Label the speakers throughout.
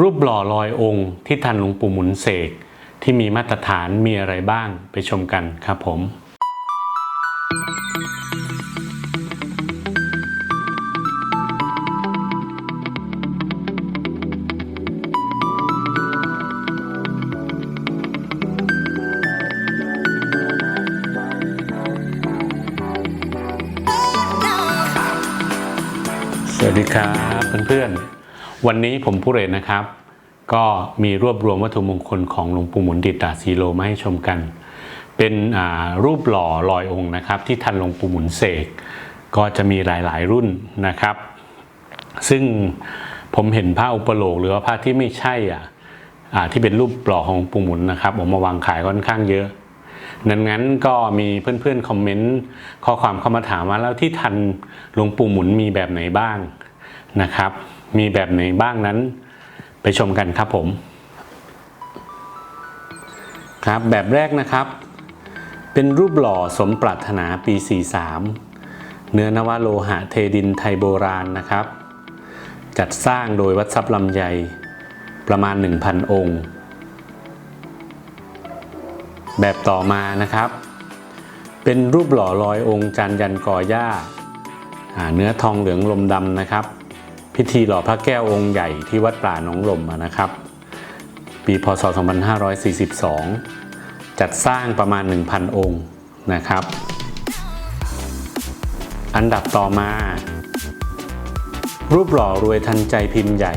Speaker 1: รูปหล่อลอยองค์ที่ทันหลวงปู่หมุนเสกที่มีมาตรฐานมีอะไรบ้างไปชมกันครับผมสวัสดีครับเพื่อนๆ วันนี้ผมผู้เรศนะครับ ก็มีรวบรวมวัตถุมงคลของหลวงปู่หมุนดิตาสีโลมาให้ชมกัน เป็นรูปหล่อลอยองค์นะครับ ที่ทันหลวงปู่หมุนเสกก็จะมีหลายๆรุ่นนะครับ ซึ่งผมเห็นผ้าอุปโลกหรือว่าผ้าที่ไม่ใช่อะอ่าที่เป็นรูปหล่อของหลวงปู่หมุนนะครับออกมาวางขายค่อนข้างเยอะดังนั้นก็มีเพื่อนๆคอมเมนต์ข้อความเข้ามาถามว่าแล้วที่ทันหลวงปู่หมุนมีแบบไหนบ้างนะครับ มีแบบไหนบ้างนั้น ไปชมกันครับผม ครับแบบแรกนะครับ เป็นรูปหล่อสมปรารถนาปี 43 เนื้อนวโลหะเทดินไทยโบราณนะครับ จัดสร้างโดยวัดทรัพย์ลำไยประมาณ 1,000 องค์ แบบต่อมานะครับ เป็นรูปหล่อลอยองค์จานยันกอหญ้าเนื้อทองเหลืองลมดำนะครับ พิธีหล่อพระแก้วองค์ใหญ่ที่วัดป่าหนองลมนะครับ ปีพศ 2542 จัดสร้างประมาณ 1,000 องค์นะครับ อันดับต่อมา รูปหล่อรวยทันใจพิมพ์ใหญ่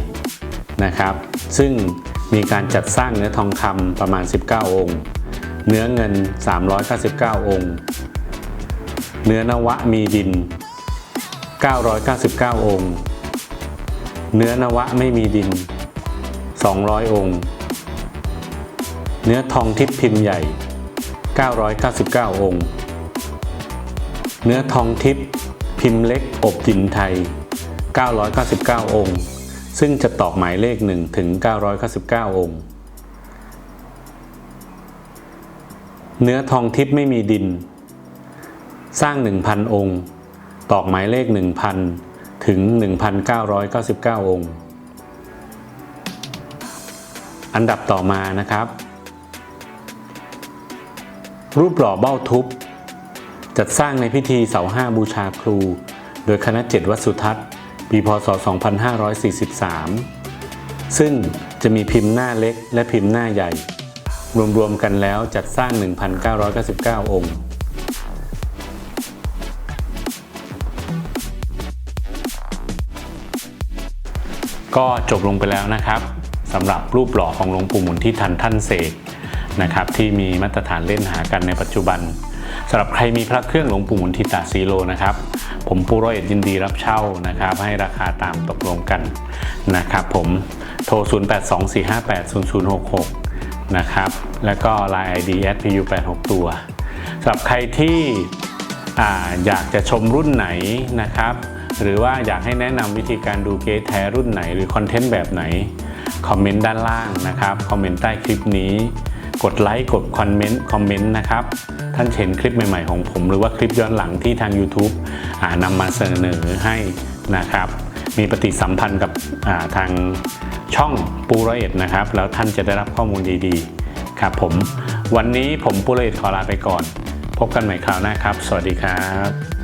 Speaker 1: นะครับ ซึ่งมีการจัดสร้างเนื้อทองคำประมาณ 19 องค์ เนื้อเงิน 399 องค์ เนื้อนวะมีดิน 999 องค์ เนื้อนวะไม่มีดิน 200 องค์ เนื้อทองทิพย์พิมพ์ใหญ่ 999 องค์ เนื้อทองทิพย์พิมพ์เล็กอบดินไทย 999 องค์ ซึ่งจะตอกหมายเลข1ถึง 999 องค์ เนื้อทองทิพย์ไม่มีดิน สร้าง 1,000 องค์ ตอกหมายเลข 1,000 ถึง 1,999 องค์ อันดับต่อมานะครับ รูปหล่อเบ้าทุบจัดสร้างในพิธีเสาห้าบูชาครู โดยคณะเจ็ดวัดสุทัศน์ ปีพศ 2543 ซึ่งจะมีพิมพ์หน้าเล็กและพิมพ์หน้าใหญ่ รวมๆกันแล้วจัดสร้าง 1,999 องค์ ก็จบลงไปแล้วนะครับสำหรับรูปหล่อของหลวงปู่หมุนที่ทันท่านเสกนะครับที่มีมาตรฐานเล่นหากันในปัจจุบันสำหรับใครมีพระเครื่องหลวงปู่หมุนทิตาซีโลนะครับ ผมปูโรเอ็ดยินดีรับเช่านะครับ ให้ราคาตามตกลงกันนะครับผมโทร 0824580066 นะครับ แล้วก็ Line ID @pu86 ตัวสำหรับใครที่ออยากจะชมรุ่นไหนนะครับ หรือว่าอยากให้แนะนำวิธีการดูเกสแท้รุ่นไหน หรือคอนเทนต์แบบไหน คอมเมนต์ด้านล่างนะครับ คอมเมนต์ใต้คลิปนี้ กดไลค์กดคอมเมนต์คอมเมนต์นะครับ ท่านเห็นคลิปใหม่ๆของผม หรือว่าคลิปย้อนหลังที่ทาง YouTube านำมาเสนอให้นะครับ มีปฏิสัมพันธ์กับาทางช่องปูร้อยเอ็ดนะครับ แล้วท่านจะได้รับข้อมูลดีๆ ครับผมวันนี้ผมปูร้อยเอ็ดขอลาไปก่อน พบกันใหม่คราวหน้าครับ สวัสดีครับ